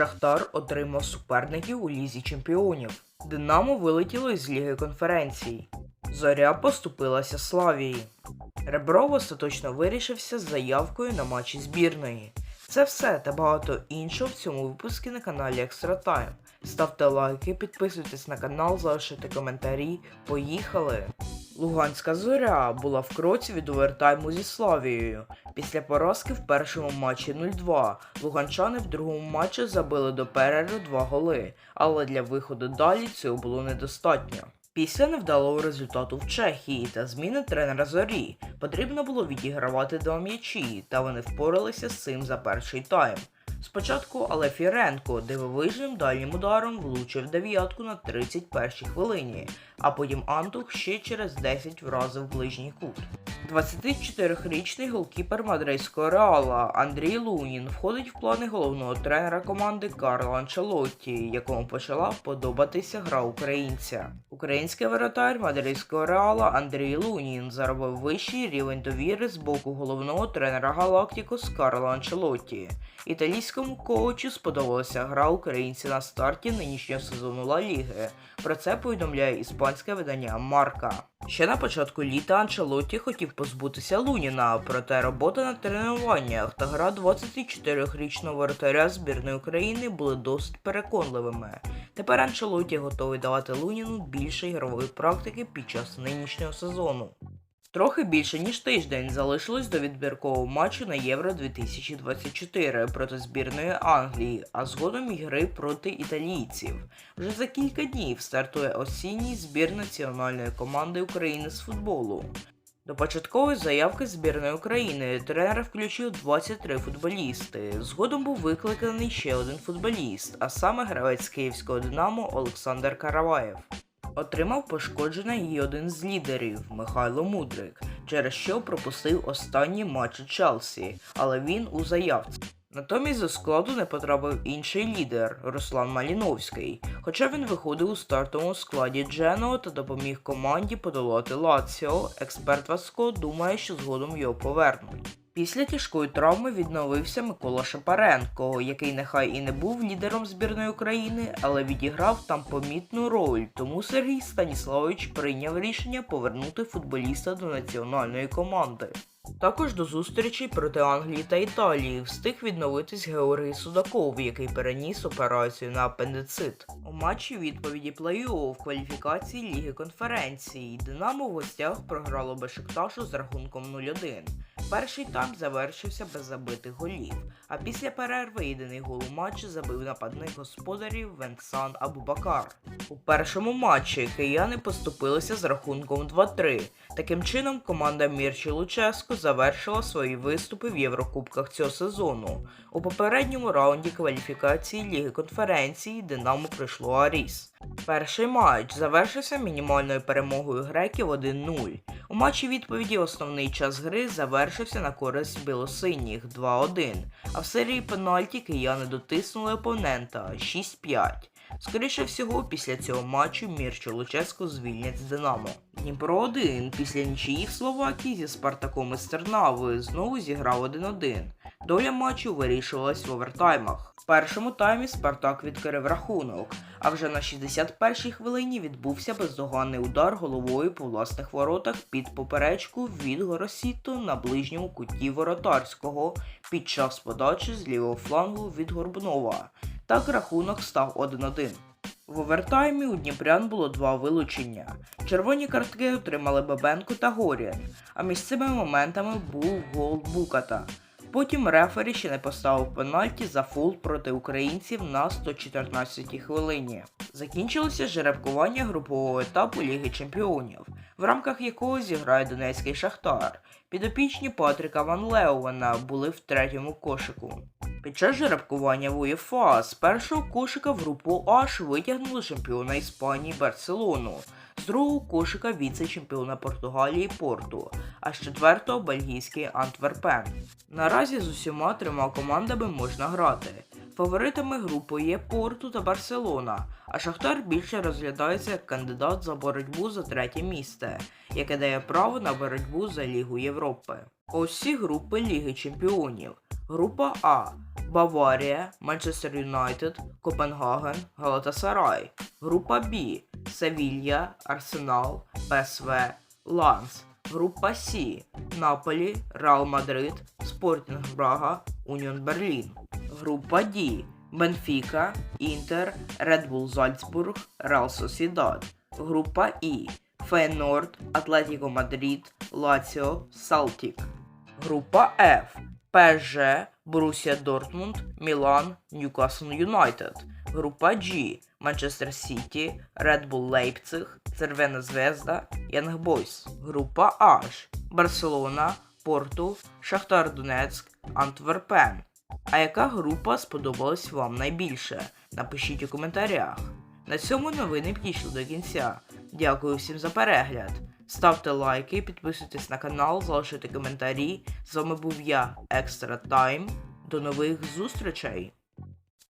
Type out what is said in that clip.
Шахтар отримав суперників у лізі чемпіонів. Динамо вилетіло із Ліги конференцій. Зоря поступилася Славії. Ребров остаточно вирішився з заявкою на матчі збірної. Це все та багато іншого в цьому випуску на каналі Екстра Тайм. Ставте лайки, підписуйтесь на канал, залишайте коментарі. Поїхали! Луганська зоря була в кроці від овертайму зі Славією. Після поразки в першому матчі 0-2 луганчани в другому матчі забили до перерви два голи, але для виходу далі цього було недостатньо. Після невдалого результату в Чехії та зміни тренера зорі потрібно було відігравати два м'ячі, та вони впоралися з цим за перший тайм. Спочатку Але Фіренко дивовижним дальнім ударом влучив дев'ятку на 31-й хвилині, а потім Антух ще через 10 вразив ближній кут. 24-річний голкіпер мадридського реала Андрій Лунін входить в плани головного тренера команди Карла Анчелотті, якому почала подобатися гра українця. Український воротар мадридського реала Андрій Лунін заробив вищий рівень довіри з боку головного тренера Галактикос Карла Анчелотті. Італійському коучу сподобалася гра українця на старті нинішнього сезону Ла Ліги. Про це повідомляє іспанське видання Марка. Ще на початку літа Анчелотті хотів позбутися Луніна, проте робота на тренуваннях та гра 24-річного воротаря збірної України були досить переконливими. Тепер Анчелотті готовий давати Луніну більше ігрової практики під час нинішнього сезону. Трохи більше ніж тиждень залишилось до відбіркового матчу на Євро 2024 проти збірної Англії, а згодом і гри проти італійців. Вже за кілька днів стартує осінній збір національної команди України з футболу. До початкової заявки збірної України тренер включив 23 футболісти. Згодом був викликаний ще один футболіст, а саме гравець київського Динамо Олександр Караваєв. Отримав пошкодження і один з лідерів Михайло Мудрик, через що пропустив останні матчі Челсі, але він у заявці. Натомість до складу не потрапив інший лідер Руслан Маліновський, хоча він виходив у стартовому складі Дженого та допоміг команді подолати Лаціо, експерт Васко думає, що згодом його повернуть. Після тяжкої травми відновився Микола Шапаренко, який нехай і не був лідером збірної України, але відіграв там помітну роль. Тому Сергій Станіславович прийняв рішення повернути футболіста до національної команди. Також до зустрічі проти Англії та Італії встиг відновитись Георгій Судаков, який переніс операцію на апендицит. У матчі відповіді плей-офф кваліфікації Ліги конференції Динамо в гостях програло Бешикташу з рахунком 0-1. Перший тайм завершився без забитих голів, а після перерви єдиний гол у матчі забив нападник господарів Венксан Абубакар. У першому матчі кияни поступилися з рахунком 2-3. Таким чином, команда Мірчі Луческо завершила свої виступи в Єврокубках цього сезону. У попередньому раунді кваліфікації Ліги конференції Динамо пройшло Аріс. Перший матч завершився мінімальною перемогою греків 1-0. У матчі відповіді основний час гри завершився на користь білосиніх 2-1, а в серії пенальті кияни дотиснули опонента 6-5. Скоріше всього, після цього матчу Мірчо Луческо звільнять з Динамо. Дніпро 1 після нічиї в Словакії зі Спартаком із Тернави знову зіграв 1-1. Доля матчу вирішувалась в овертаймах. В першому таймі Спартак відкрив рахунок, а вже на 61-й хвилині відбувся бездоганний удар головою по власних воротах під поперечку від Горосіто на ближньому куті воротарського під час подачі з лівого флангу від Горбунова. Так рахунок став 1-1. В овертаймі у Дніпрян було два вилучення. Червоні картки отримали Бабенко та Горін, а між цими моментами був гол Буката. Потім рефері ще не поставив пенальті за фул проти українців на 114-й хвилині. Закінчилося жеребкування групового етапу Ліги Чемпіонів, в рамках якого зіграє Донецький Шахтар. Підопічні Патріка Ван Леована були в третьому кошику. Під час жеребкування в УЄФА з першого кошика в групу Аш витягнули чемпіона Іспанії Барселону, з другого кошика віце-чемпіона Португалії Порту, а з четвертого бельгійський Антверпен. Наразі з усіма трьома командами можна грати. Фаворитами групи є Порту та Барселона, а Шахтар більше розглядається як кандидат за боротьбу за третє місце, яке дає право на боротьбу за Лігу Європи. Ось ці групи Ліги Чемпіонів. Група А. Баварія, Манчестер Юнайтед, Копенгаген, Галатасарай. Група Б. Севілья, Арсенал, ПСВ, Ланс. Група С. Наполі, Реал Мадрид, Спортінг Брага, Уніон Берлін. Група Д. Бенфіка, Інтер, Bull Зальцбург, Реал Сосідад. Група І. Фейнорд, Атлетіко Мадрид, Лаціо, Салтік. Група F. ПСЖ, Борусія Дортмунд, Мілан, Ньюкасл Юнайтед. Група G. Манчестер Сіті, Bull Лейпциг, Червона Звезда, Янг Бойс. Група H. Барселона, Порту, Шахтар Донецьк, Антверпен. А яка група сподобалась вам найбільше? Напишіть у коментарях. На цьому новини підійшли до кінця. Дякую всім за перегляд. Ставте лайки, підписуйтесь на канал, залишайте коментарі. З вами був я, Екстра Тайм. До нових зустрічей!